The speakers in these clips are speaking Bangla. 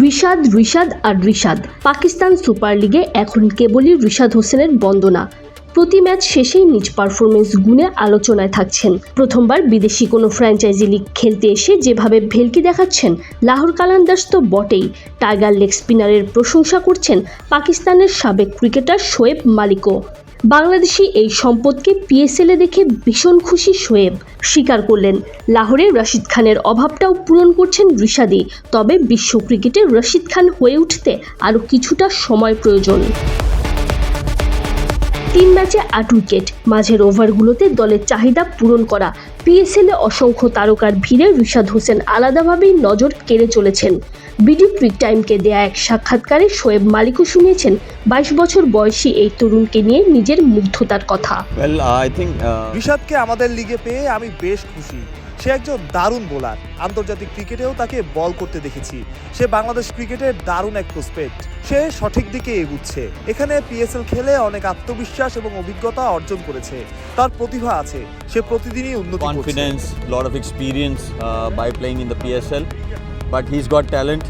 রিশাদ রিশাদ আর রিশাদ। পাকিস্তান সুপার লিগে এখন কেবলই রিশাদ হোসেনের বন্দনা। প্রতি ম্যাচ শেষেই নিজ পারফরমেন্স গুণে আলোচনায় থাকছেন। প্রথমবার বিদেশি কোনো ফ্র্যাঞ্চাইজি লিগ খেলতে এসে যেভাবে ভেলকি দেখাচ্ছেন, লাহোর কালান্দাস তো বটেই। টাইগার লেগ স্পিনারের প্রশংসা করছেন পাকিস্তানের সাবেক ক্রিকেটার শোয়েব মালিকও। বাংলাদেশি এই সম্পদকে পিএসএলে দেখে ভীষণ খুশি শোয়েব স্বীকার করলেন লাহোরে রশিদ খানের অভাবটাও পূরণ করছেন ঋষাদি তবে বিশ্ব ক্রিকেটে রশিদ খান হয়ে উঠতে আরও কিছুটা সময় প্রয়োজন। তিন ম্যাচে আট উইকেট। মাঝের ওভারগুলোতে দলের চাহিদা পূরণ করা। পিএসএলে অসংখ্য তারকার ভিড়ে রিশাদ হোসেন আলাদাভাবেই নজর কেড়ে চলেছেন। বিডি কুইক টাইমকে দেয়া এক সাক্ষাৎকারে শোয়েব মালিকও শুনিয়েছেন বাইশ বছর বয়সী এই তরুণকে নিয়ে নিজের মুগ্ধতার কথা। Well, uh, ঋষাদকে আমাদের লিগে পেয়ে আমি বেশ খুশি। সে একজন দারুণ বোলার। আন্তর্জাতিক ক্রিকেটেও তাকে বল করতে দেখেছি। সে বাংলাদেশ ক্রিকেটের দারুণ এক প্রসপেক্ট সে সঠিক দিকে এগুচ্ছে। এখানে পিএসএল খেলে অনেক আত্মবিশ্বাস এবং অভিজ্ঞতা অর্জন করেছে। তার প্রতিভা আছে। সে প্রতিদিনই উন্নতি করছে। Confidence lot of experience by playing in the PSL but he is got got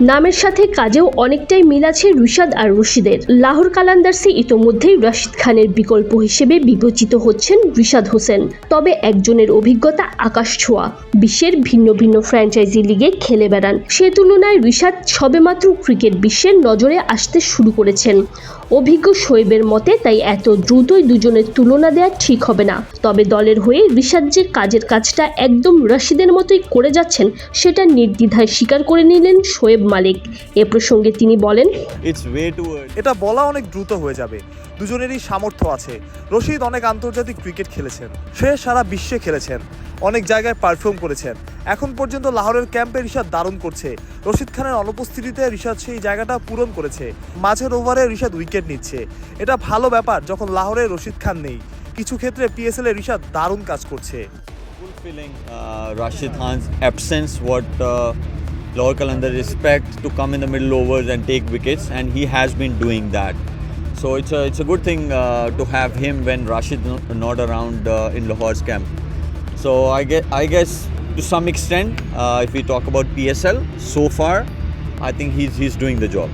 নামের সাথে কাজেও অনেকটাই মিল আছে রিশাদ আর রশিদের। লাহোর কালান্দার্সে ইতোমধ্যেই রশিদ খানের বিকল্প হিসেবে বিবেচিত হচ্ছেন রিশাদ হোসেন। তবে একজনের অভিজ্ঞতা আকাশ ছোঁয়া। বিশ্বের ভিন্ন ভিন্ন ফ্র্যাঞ্চাইজি লিগে খেলে বেড়ান। সে তুলনায় রিশাদ সবেমাত্র ক্রিকেট বিশ্বের নজরে আসতে শুরু করেছেন। অভিজ্ঞ শোয়েবের মতে, তাই এত দ্রুতই দুজনের তুলনা দেওয়া ঠিক হবে না। তবে দলের হয়ে রিশাদ যে কাজের কাজটা একদম রশিদের মতোই করে যাচ্ছেন, সেটা নির্দ্বিধায় স্বীকার করে নিলেন শোয়েব মালিক। এ প্রসঙ্গে তিনি বলেন. এটা বলা অনেক দ্রুত হয়ে যাবে। দুজনেরই সামর্থ্য আছে। রশিদ অনেক আন্তর্জাতিক ক্রিকেট খেলেছেন। সে সারা বিশ্বে খেলেছেন। অনেক জায়গায় পারফর্ম করেছেন এখন পর্যন্ত লাহোরের ক্যাম্পে ঋষাদ দারুণ করছে রশিদ খানের অনুপস্থিতিতে ঋষাদ সেই জায়গাটা পূরণ করেছে মাঝের ওভারে ঋষাদ উইকেট নিচ্ছে এটা ভালো ব্যাপার যখন লাহোরে রশিদ খান নেই কিছু ক্ষেত্রে পিএসএল এ ঋষাদ দারুণ কাজ করছে Fulfilling uh, uh, Qalandar expect to come in the middle overs and take wickets, and he has been doing that. So it's a it's a good thing uh, to have him when Rashid no- not around uh, in Lahore's camp. So I guess I guess to some extent, uh, if we talk about PSL, so far, I think he's he's doing the job.